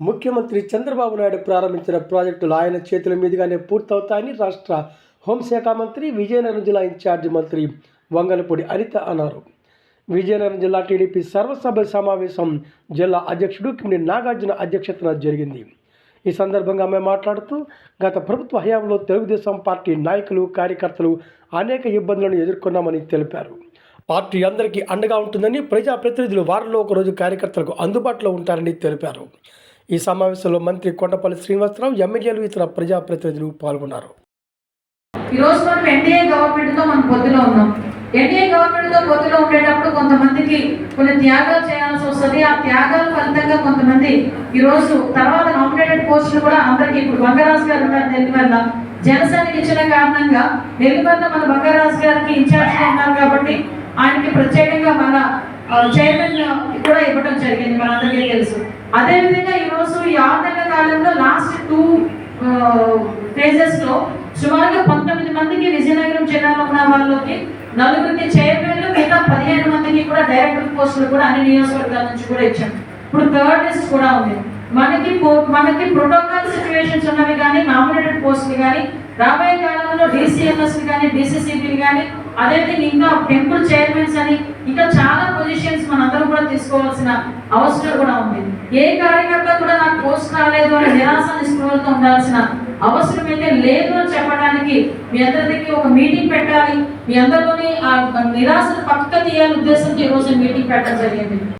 ముఖ్యమంత్రి చంద్రబాబు నాయుడు ప్రారంభించిన ప్రాజెక్టులు ఆయన చేతుల మీదుగానే పూర్తవుతాయని రాష్ట్ర హోంశాఖ మంత్రి విజయనగరం జిల్లా ఇన్ఛార్జి మంత్రి వంగలపూడి అనిత అన్నారు. విజయనగరం జిల్లా టీడీపీ సర్వసభ్య సమావేశం జిల్లా అధ్యక్షుడు కిమిడి నాగార్జున అధ్యక్షతన జరిగింది. ఈ సందర్భంగా ఆమె మాట్లాడుతూ గత ప్రభుత్వ హయాంలో తెలుగుదేశం పార్టీ నాయకులు కార్యకర్తలు అనేక ఇబ్బందులను ఎదుర్కొన్నామని తెలిపారు. పార్టీ అందరికీ అండగా ఉంటుందని ప్రజాప్రతినిధులు వారంలో ఒకరోజు కార్యకర్తలకు అందుబాటులో ఉంటారని తెలిపారు. ఈ సమావేశంలో మంత్రి కొండపల్లి శ్రీనివాసరావు ఎమ్మెల్యేలు ఇతర ప్రజాప్రతినిధులు పాల్గొన్నారు. ఈ రోజు మనం ఎన్డీఏ గవర్నమెంట్తో మనం పొద్దులో ఉన్నాం. ఎన్డీఏ గవర్నమెంట్తో ఉండేటప్పుడు కొంతమందికి కొన్ని త్యాగాలు చేయాల్సి వస్తుంది. ఆ త్యాగాల ఫలితంగా కొంతమంది ఈ రోజు తర్వాత నామినేటెడ్ పోస్టులు కూడా అందరికి ఇప్పుడు బంగారాజు గారు ఉన్నారు నెల్లిమర్ల. జనసేనకి ఇచ్చిన కారణంగా నెల్లిమర్ల మన బంగారాజు గారికి ఇన్ఛార్జ్ ఉన్నారు కాబట్టి ఆయనకి ప్రత్యేకంగా మన చైర్మన్ కూడా ఇవ్వడం జరిగింది మనందరికీ తెలుసు. అదే విధంగా ఈ రోజు ఆరు కాలంలో లాస్ట్ టూ ఫేజెస్లో సుమారుగా పంతొమ్మిది మందికి విజయనగరం జిల్లాలో ఉన్న వాళ్ళకి నలుగురికి చైర్మన్లు మిగతా పదిహేను మందికి కూడా డైరెక్టర్ పోస్టులు కూడా అన్ని నియోజకవర్గాల నుంచి కూడా ఇచ్చాం. ఇప్పుడు థర్డ్ లిస్ట్ కూడా ఉంది. మనకి పో- మనకి ప్రోటోకాల్ సిచ్యువేషన్స్ ఉన్నవి కానీ నామినేటెడ్ పోస్టులు కానీ రాబోయే కాలంలో డిసిఎంఎస్ కానీ డిసిసిబిలు కానీ అదేవిధంగా ఇంకా టెంపుల్ చైర్మన్స్ అని ఇంకా చాలా పొజిషన్స్ మనందరం కూడా తీసుకోవాల్సిన అవసరం కూడా ఉంది. ఏ కార్యకర్త కూడా నాకు పోస్ట్ రాలేదు అని నిరాశ నిస్పృహలతో ఉండాల్సిన అవసరం అయితే లేదు అని చెప్పడానికి మీ అందరికి ఒక మీటింగ్ పెట్టాలి. మీ అందరిలోని ఆ నిరాశను పక్క తీయాలి ఉద్దేశంతో ఈ రోజు మీటింగ్ పెట్టడం జరిగింది.